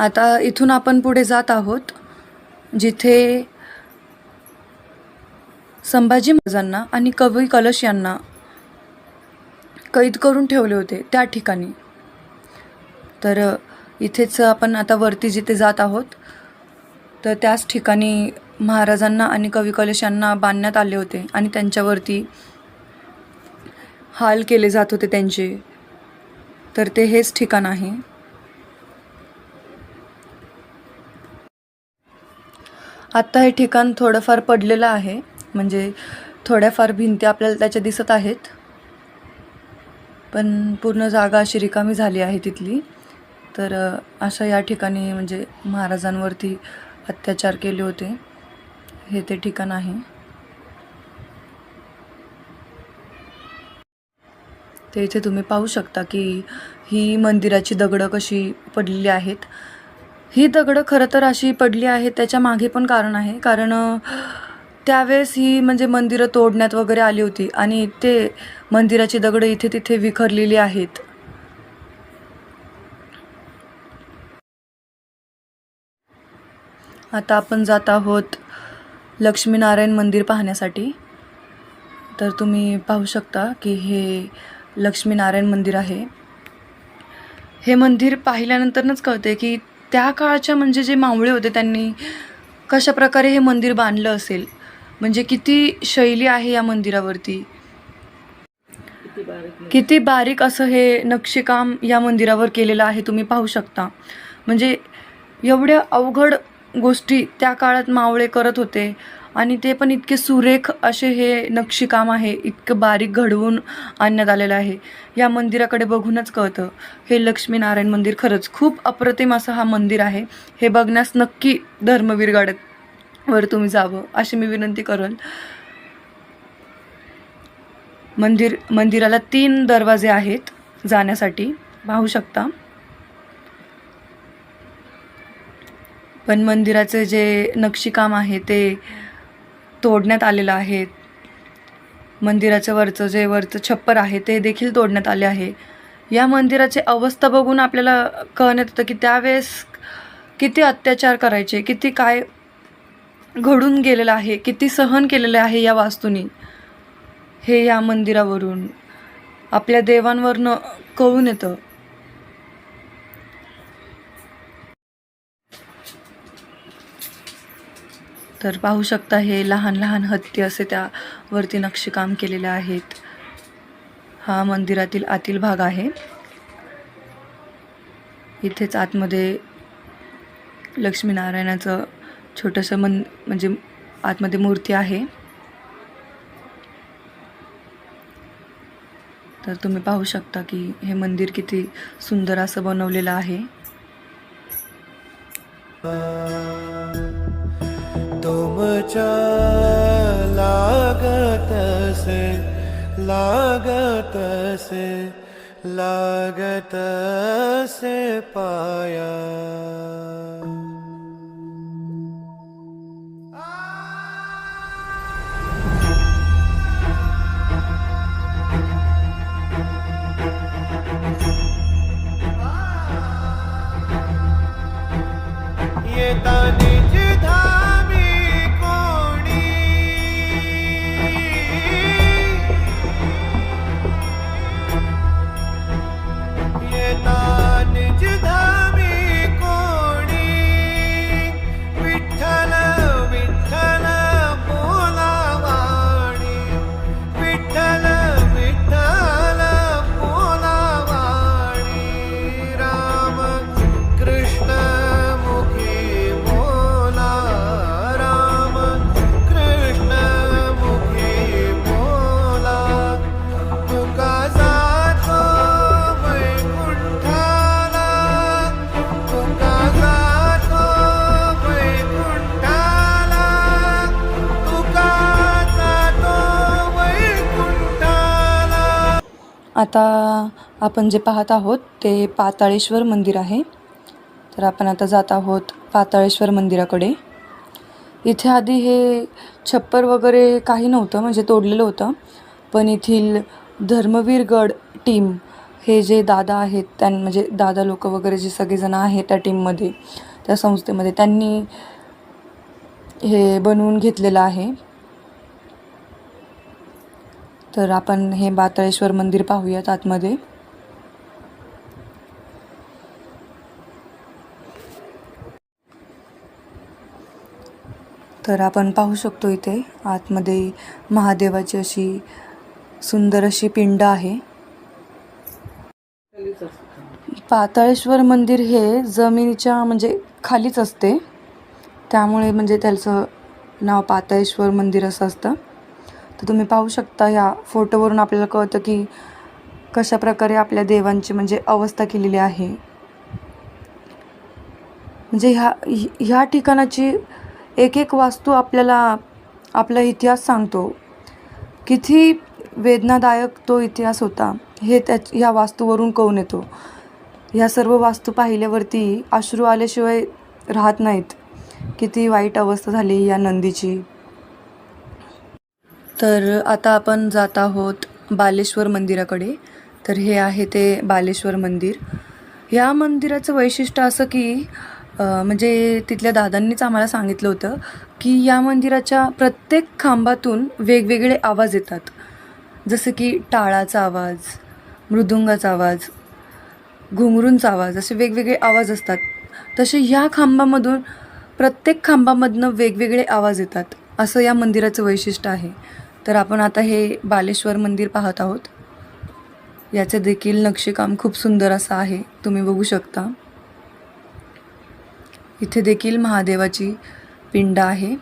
आता इथून आपण पुढे जात आहोत जिथे संभाजी महाराजांना आणि कवी कलश यांना कैद करून ठेवले होते त्या ठिकाणी. तर इथेच आपण आता वरती जिथे जात आहोत तर त्याच ठिकाणी महाराजांना आणि कवी कलश यांना बांधण्यात आले होते आणि त्यांच्यावरती हाल केले जात होते त्यांचे. तर ते हेच ठिकाण आहे. आत्ता हे ठिकाण थोडंफार पडलेलं आहे. म्हणजे थोड्याफार भिंती आपल्याला त्याच्या दिसत आहेत. पण पूर्ण जागा अशी रिकामी झाली आहे तिथली. तर अशा या ठिकाणी म्हणजे महाराजांवरती अत्याचार केले होते. हे ते ठिकाण आहे. ते इथे तुम्ही पाहू शकता की ही मंदिराची दगडं कशी पडलेली आहेत. ही दगडं खरं तर अशी पडली आहेत त्याच्यामागे पण कारण आहे. कारण त्यावेळेस ही म्हणजे मंदिरं तोडण्यात वगैरे आली होती आणि ते मंदिराची दगडं इथे तिथे विखरलेली आहेत. आता आपण जात आहोत लक्ष्मीनारायण मंदिर पाहण्यासाठी. तर तुम्ही पाहू शकता की हे लक्ष्मीनारायण मंदिर आहे. हे मंदिर पाहिल्यानंतरच कळते की त्या काळाच्या म्हणजे जे मावळे होते त्यांनी कशा प्रकारे हे मंदिर बांधलं असेल? म्हणजे किती शैली आहे या मंदिरावरती? किती बारीक असं हे नक्षीकाम या मंदिरावर केलेलं आहे तुम्ही पाहू शकता. म्हणजे एवढ्या अवघड गोष्टी त्या काळात मावळे करत होते. आणि ते पण इतके सुरेख असे हे नक्षीकाम आहे इतकं बारीक घडवून आणण्यात आलेलं आहे. या मंदिराकडे बघूनच कळतं हे लक्ष्मीनारायण मंदिर खरंच खूप अप्रतिम असं हा मंदिर आहे. हे बघण्यास नक्की धर्मवीर गाड्यात वर तुम्ही जावं अशी मी विनंती करेल मंदिर मंदिराला तीन दरवाजे आहेत जाण्यासाठी पाहू शकता. पण मंदिराचे जे नक्षीकाम आहे ते तोडण्यात आलेलं आहे. मंदिराचं वरचं जे वरचं छप्पर आहे ते देखील तोडण्यात आले आहे. या मंदिराची अवस्था बघून आपल्याला कळण्यात येतं की त्यावेळेस किती अत्याचार करायचे किती काय घडून गेलेलं आहे किती सहन केलेलं आहे या वास्तूनी. हे या मंदिरावरून आपल्या देवांवरनं कळून येतं. तर पाहू शकता हे लहान लहान हत्ती असे त्यावरती नक्षीकाम केलेले आहेत. हा मंदिरातील आतील भाग आहे. इथेच आतमध्ये लक्ष्मीनारायणाचं छोटंसं मन म्हणजे आतमध्ये मूर्ती आहे. तर तुम्ही पाहू शकता की हे मंदिर किती सुंदर असं बनवलेलं आहे. तुमच्या लागतसे लागतसे लागतसे पाया. ये ताने आता आपण जे पाहत आहोत ते पाताळेश्वर मंदिर आहे. तर आपण आता जात आहोत पाताळेश्वर मंदिराकडे. इथे आधी हे छप्पर वगैरे काही नव्हतं म्हणजे तोडलेलं होतं. पण येथील धर्मवीर गड टीम हे जे दादा आहेत त्यां म्हणजे दादा लोक वगैरे जे सगळेजण आहेत त्या टीममध्ये त्या संस्थेमध्ये त्यांनी हे बनवून घेतलेलं आहे. तर आपण हे बातळेश्वर मंदिर पाहूयात आतमध्ये. तर आपण पाहू शकतो इथे आतमध्ये महादेवाची अशी सुंदर अशी पिंड आहे. पाताळेश्वर मंदिर हे जमिनीच्या म्हणजे खालीच असते. त्यामुळे म्हणजे त्याचं नाव पाताळेश्वर मंदिर असं असतं. तर तुम्ही पाहू शकता ह्या फोटोवरून आपल्याला कळतं की कशा प्रकारे आपल्या देवांची म्हणजे अवस्था केलेली आहे. म्हणजे ह्या ह्या ठिकाणाची एक एक वास्तू आपल्याला आपला इतिहास सांगतो. किती वेदनादायक तो इतिहास होता हे त्या ह्या वास्तूवरून कळून येतो. ह्या सर्व वास्तू पाहिल्यावरती अश्रू आल्याशिवाय राहत नाहीत. किती वाईट अवस्था झाली या नंदीची. तर आता आपण जात आहोत बालेश्वर मंदिराकडे. तर हे आहे ते बालेश्वर मंदिर. या मंदिराचं वैशिष्ट्य असं की म्हणजे तिथल्या दादांनीच आम्हाला सांगितलं होतं की या मंदिराच्या प्रत्येक खांबातून वेगवेगळे आवाज येतात. जसं की टाळाचा आवाज मृदुंगाचा आवाज घुंगरूंचा आवाज असे वेगवेगळे आवाज असतात. तसे ह्या खांबामधून प्रत्येक खांबामधनं वेगवेगळे आवाज येतात. असं या मंदिराचं वैशिष्ट्य आहे. तर आपण आता हे बालेश्वर मंदिर पाहत आहोत. याचे देखील नक्षीकाम खूप सुंदर असं आहे. तुम्ही बघू शकता. इथे देखील महादेवाची पिंड आहे.